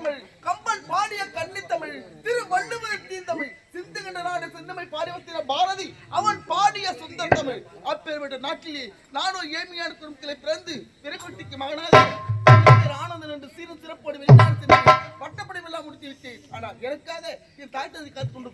தமிழ் கம்பன் பாடிய கன்னி தமிழ் திரு வள்ளுவர் சிந்து சிந்துகின்ற நாடு சிந்தமை பாடிவத்தின பாரதி அவன் பாடிய சுந்தர் தமிழ். அப்பேற்பட்ட நாட்டிலே நானும் ஏழ்மையான குடும்பத்திலே பிறந்து பிறகுட்டிக்கு மகனாக ஆனந்தன் என்று சீரும் சிறப்போடு வெளிநாடு சென்று பட்டப்படிவெல்லாம் முடித்து விட்டேன் ஆனால் எனக்காக என் தாய் தந்தை கற்றுக்கொண்டு